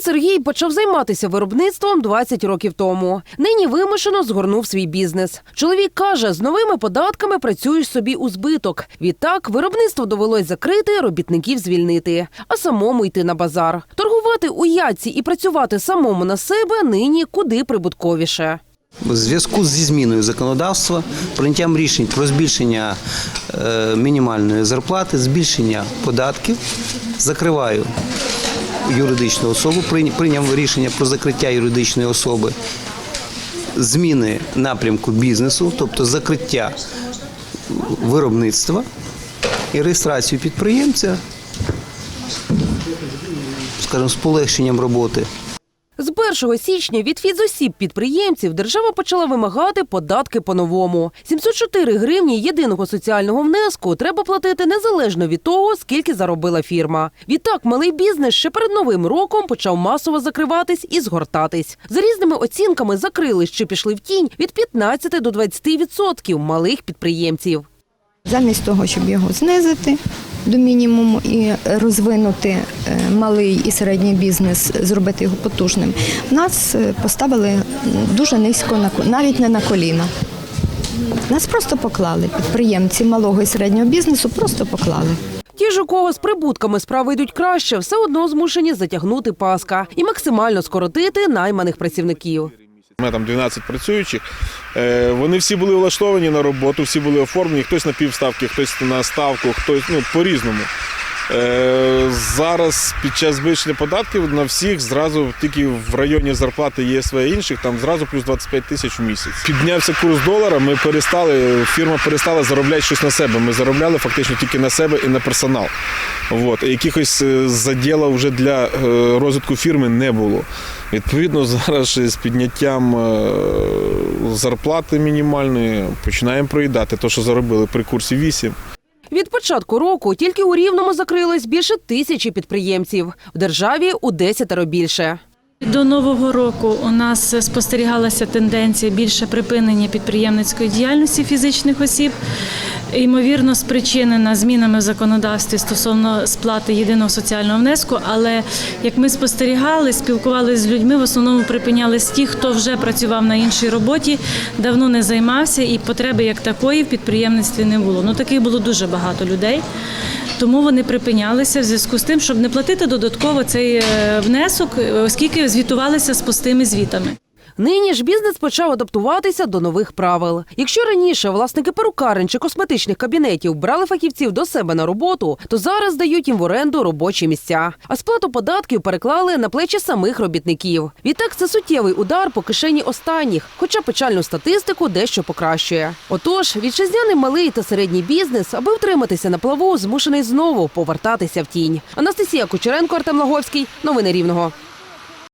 Сергій почав займатися виробництвом 20 років тому. Нині вимушено згорнув свій бізнес. Чоловік каже, з новими податками працюєш собі у збиток. Відтак виробництво довелось закрити, робітників звільнити, а самому йти на базар. Торгувати у яйці і працювати самому на себе нині куди прибутковіше. В зв'язку зі зміною законодавства, прийняттям рішень про збільшення е, мінімальної зарплати, збільшення податків, закриваю юридичну особу, прийня- прийняв рішення про закриття юридичної особи, зміни напрямку бізнесу, тобто закриття виробництва і реєстрацію підприємця, скажімо, з полегшенням роботи. З 1 січня від фізосіб підприємців держава почала вимагати податки по-новому. 704 гривні єдиного соціального внеску треба платити незалежно від того, скільки заробила фірма. Відтак малий бізнес ще перед новим роком почав масово закриватись і згортатись. За різними оцінками закрили чи пішли в тінь від 15 до 20% малих підприємців. Замість того, щоб його знизити до мінімуму і розвинути е, малий і середній бізнес, зробити його потужним, нас е, поставили дуже низько на ко- навіть не на коліна. Нас просто поклали. Підприємці малого і середнього бізнесу просто поклали. Ті ж, у кого з прибутками справи йдуть краще, все одно змушені затягнути паска і максимально скоротити найманих працівників. Мене там 12 працюючих. Е, Вони всі були влаштовані на роботу, всі були оформлені, хтось на півставки, хтось на ставку, хтось ну, по-різному. Е, Зараз під час збільшення податків на всіх зразу тільки в районі зарплати ЄСВ і інших, там зразу плюс 25 тисяч у місяць. Піднявся курс долара, ми перестали, фірма перестала заробляти щось на себе. Ми заробляли фактично тільки на себе і на персонал. От. І якихось е, заділа вже для е, розвитку фірми не було. Відповідно, зараз з підняттям зарплати мінімальної починаємо проїдати те, що заробили при курсі 8. Від початку року тільки у Рівному закрилось більше тисячі підприємців. В державі у десятеро більше. До нового року у нас спостерігалася тенденція більше припинення підприємницької діяльності фізичних осіб, ймовірно, спричинена змінами в законодавстві стосовно сплати єдиного соціального внеску. Але як ми спостерігали, спілкувалися з людьми, в основному припинялись ті, хто вже працював на іншій роботі, давно не займався, і потреби як такої в підприємництві не було. Ну таких було дуже багато людей. Тому вони припинялися в зв'язку з тим, щоб не платити додатково цей е, внесок, е, оскільки звітувалися з пустими звітами. Нині ж бізнес почав адаптуватися до нових правил. Якщо раніше власники перукарень чи косметичних кабінетів брали фахівців до себе на роботу, то зараз дають їм в оренду робочі місця. А сплату податків переклали на плечі самих робітників. Відтак це суттєвий удар по кишені останніх, хоча печальну статистику дещо покращує. Отож, вітчизняний малий та середній бізнес, аби втриматися на плаву, змушений знову повертатися в тінь. Анастасія Кучеренко, Артем Лаговський. Новини Рівного.